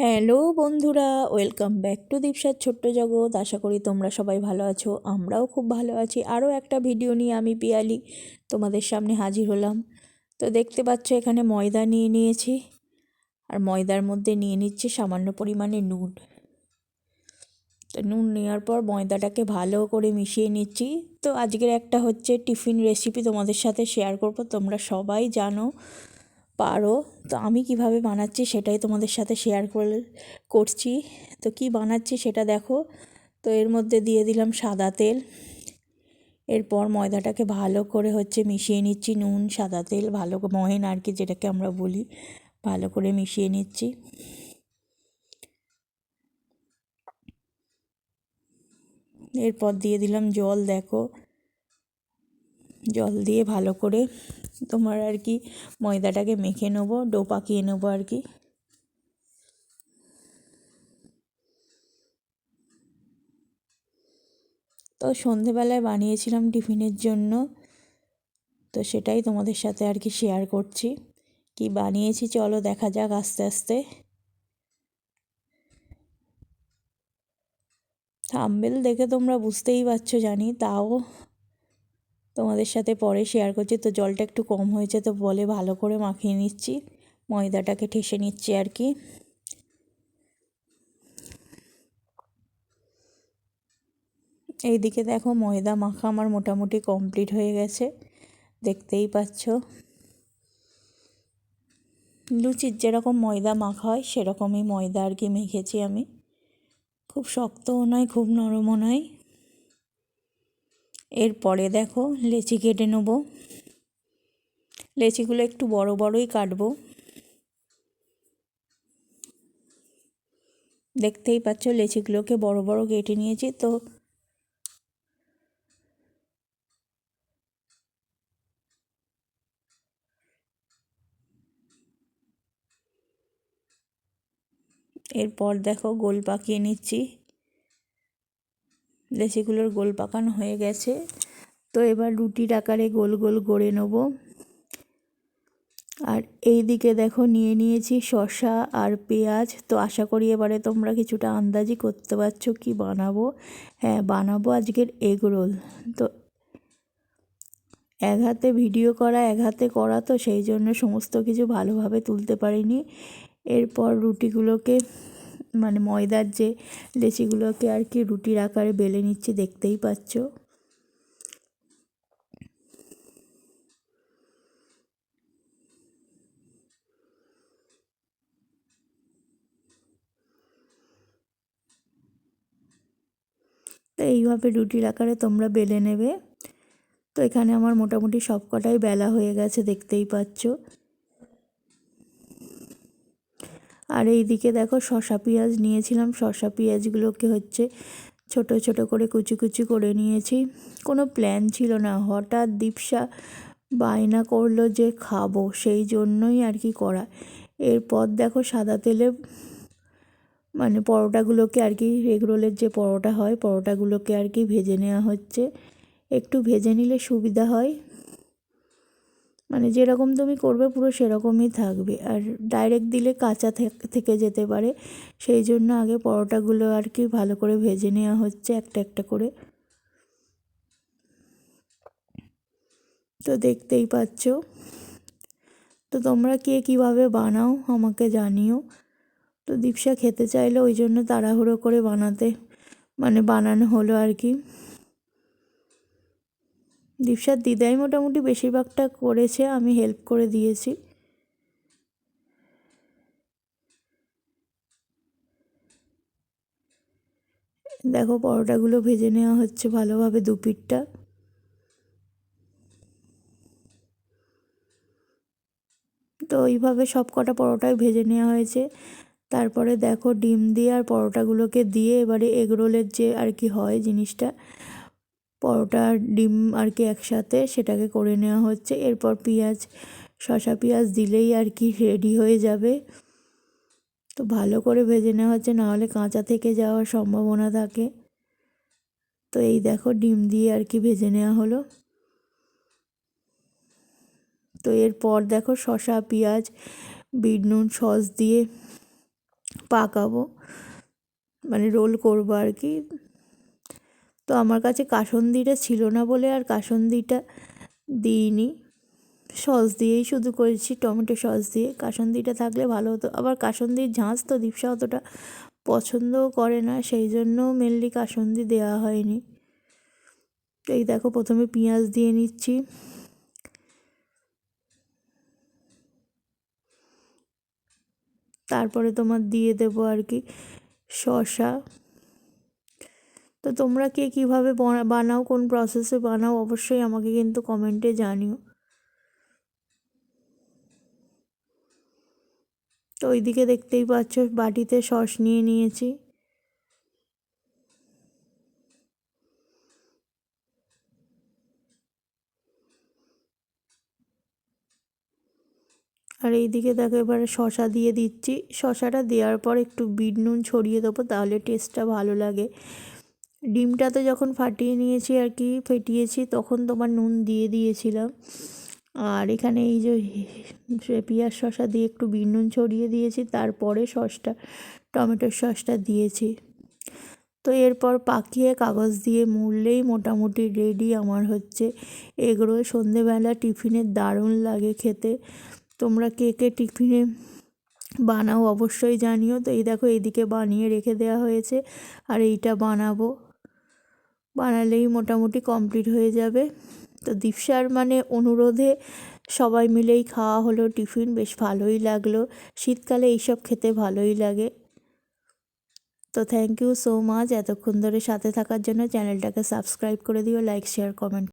Hello বন্ধুরা, welcome back to দীপসার ছোট্ট জগৎ। আশা করি তোমরা সবাই ভালো আছো, আমরাও খুব ভালো আছি। আরও একটা ভিডিও নিয়ে আমি পিয়ালি তোমাদের সামনে হাজির হলাম। তো দেখতে পাচ্ছ এখানে ময়দা নিয়ে নিয়েছি, আর ময়দার মধ্যে নিয়ে নিচ্ছি সামান্য পরিমাণে নুন। তো নুন নেওয়ার পর ময়দাটাকে ভালো করে মিশিয়ে নিচ্ছি। তো আজকের একটা হচ্ছে টিফিন রেসিপি তোমাদের সাথে শেয়ার করব, তোমরা সবাই জানো। পারো। তো আমি কীভাবে বানাচ্ছি সেটাই তোমাদের সাথে শেয়ার করে করছি। তো কি বানাচ্ছি সেটা দেখো। তো এর মধ্যে দিয়ে দিলাম সাদা তেল। এরপর ময়দাটাকে ভালো করে হচ্ছে মিশিয়ে নিচ্ছি, নুন, সাদা তেল, ভালো মহেন আর কি যেটাকে আমরা বলি, ভালো করে মিশিয়ে নিচ্ছি। এরপর দিয়ে দিলাম জল, দেখো। জল দিয়ে ভালো করে তোমার আর কি ময়দাটাকে মেখে নেব, ডো পাকিয়ে নেব আর কি। তো সন্ধেবেলায় বানিয়েছিলাম টিফিনের জন্য, তো সেটাই তোমাদের সাথে আর কি শেয়ার করছি। কি বানিয়েছি চলো দেখা যাক আস্তে আস্তে। থাম্বেল দেখে তোমরা বুঝতেই পারছ জানি, তাও তোমাদের সাথে পরে শেয়ার করছি। তো জলটা একটু কম হয়েছে, তো বলে ভালো করে মাখিয়ে নিচ্ছি। ময়দাটাকে ঠেসে নিচ্ছি আর কি। এইদিকে দেখো ময়দা মাখা আমার মোটামুটি কমপ্লিট হয়ে গেছে। দেখতেই পাচ্ছ। লুচির যেরকম ময়দা মাখা হয়, সেরকমই ময়দা আর কি মেখেছি আমি। খুব শক্তও নয়, খুব নরমও নয়। এরপরে দেখো লেচি কেটে নেব। লেচিগুলো একটু বড় বড়ই কাটবো। দেখতেই পাচ্ছ লেচিগুলোকে বড় বড় কেটে নিয়েছি, তো এরপর দেখো গোল পাকিয়ে নিচ্ছি। লেচিগুলোর গোল পাকানো হয়ে গেছে। তো এবার রুটির আকারে গোল গোল গড়ে নেব। আর এই দিকে দেখো নিয়ে নিয়েছি শশা আর পেঁয়াজ। তো আশা করি এবারে তোমরা কিছুটা আন্দাজি করতে পারছ কি বানাবো। হ্যাঁ বানাবো আজকের এগ রোল। তো এক হাতে ভিডিও করা, এক হাতে করা তো সেই জন্য সমস্ত কিছু ভালোভাবে তুলতে পারিনি। এরপর রুটিগুলোকে মানে ময়দার যে লেচিগুলোকে আর কি রুটির আকারে বেলে নিচ্ছি, দেখতেই পাচ্ছ। তো এইভাবে রুটির আকারে তোমরা বেলে নেবে। তো এখানে আমার মোটামুটি সব কটাই বেলা হয়ে গেছে, দেখতেই পাচ্ছ। আর এই দিকে দেখো শশা পেঁয়াজ নিয়েছিলাম। শশা পেঁয়াজগুলোকে হচ্ছে ছোট ছোট করে কুচি কুচি করে নিয়েছি। কোনো প্ল্যান ছিল না। হঠাৎ দীপসা বায়না করল যে খাব, সেই জন্যই আর কি করা। এরপর দেখো সাদা তেলে মানে পরোটাগুলোকে আর কি এগরোলের যে পরোটা হয়, পরোটাগুলোকে আর কি ভেজে নেওয়া হচ্ছে। একটু ভেজে নিলে সুবিধা হয়। মানে যেরকম তুমি করবে পুরো সেরকমই থাকবে। আর ডাইরেক্ট দিলে কাঁচা থেকে যেতে পারে। সেই জন্য আগে পরোটাগুলো আর কি ভালো করে ভেজে নেওয়া হচ্ছে একটা একটা করে। তো দেখতেই পাচ্ছ। তো তোমরা কে কীভাবে বানাও আমাকে জানিও। তো দীপসা খেতে চাইলে ওই জন্য তাড়াহুড়ো করে বানাতে মানে বানানো হলো আর কি। দীপসার দিদাই মোটামুটি বেশিরভাগটা করেছে, আমি হেল্প করে দিয়েছি। দেখো পরোটাগুলো ভেজে নেওয়া হচ্ছে ভালোভাবে দু পিঠটা তো এইভাবে সব কটা পরোটাই ভেজে নেওয়া হয়েছে। তারপরে দেখো ডিম দিয়ে আর পরোটাগুলোকে দিয়ে এবারে এগরোলের যে আর কি হয় জিনিসটা পরোটা, ডিম আর কি একসাথে সেটাকে করে নেওয়া হচ্ছে। এরপর পেঁয়াজ শশা পেঁয়াজ দিলেই আর কি রেডি হয়ে যাবে। তো ভালো করে ভেজে নেওয়া হচ্ছে, নাহলে কাঁচা থেকে যাওয়ার সম্ভাবনা থাকে। তো এই দেখো, ডিম দিয়ে আর কি ভেজে নেওয়া হলো। তো এরপর দেখো শশা পেঁয়াজ, বিট নুন, সস দিয়ে পাকাবো। মানে রোল করব আর কি। তো আমার কাছে কাসন্দিটা ছিল না বলে আর কাসন্দিটা দিইনি। সস দিয়েই শুধু করেছি, টমেটো সস দিয়ে। কাসন্দিটা থাকলে ভালো হতো। আবার কাসন্দির ঝাঁজ তো দীপসা অতটা পছন্দও করে না, সেই জন্য মেনলি কাসন্দি দেওয়া হয়নি। এই দেখো, প্রথমে পেঁয়াজ দিয়ে নিচ্ছি। তারপরে তোমার দিয়ে দেবো আর কি শসা। তো তোমরা কে কীভাবে বানাও, কোন প্রসেসে বানাও, অবশ্যই আমাকে কিন্তু কমেন্টে জানিও। তো ওইদিকে দেখতেই পাচ্ছ, বাটিতে সস নিয়ে নিয়েছি। আর এইদিকে দেখো এবারে শশা দিয়ে দিচ্ছি। শশাটা দেওয়ার পর একটু বিট নুন ছড়িয়ে দেবো, তাহলে টেস্টটা ভালো লাগে। ডিমটা তো যখন ফাটিয়ে নিয়েছি আর কি, ফেটিয়েছি, তখন তোমার নুন দিয়ে দিয়েছিলাম। আর এখানে এই যে পেঁয়াজ শসা দিয়ে একটু বিট নুন ছড়িয়ে দিয়েছি, তারপরে সসটা, টমেটোর সসটা দিয়েছি। তো এরপর পাকিয়ে কাগজ দিয়ে মুড়লেই মোটামুটি রেডি আমার হচ্ছে। এগরোল সন্ধেবেলা টিফিনে দারুণ লাগে খেতে। তোমরা কে কে টিফিনে বানাও অবশ্যই জানিও। তো এই দেখো, এইদিকে বানিয়ে রেখে দেওয়া হয়েছে। আর এইটা বানাবো। বানালেই মোটামুটি কমপ্লিট হয়ে যাবে। তো দীপসার মানে অনুরোধে সবাই মিলেই খাওয়া হলো টিফিন, বেশ ভালোই লাগল। শীতকালে এইসব খেতে ভালোই লাগে। তো থ্যাংক ইউ সো মাচ এতক্ষণ ধরে সাথে থাকার জন্য চ্যানেলটাকে সাবস্ক্রাইব করে দিও লাইক শেয়ার কমেন্ট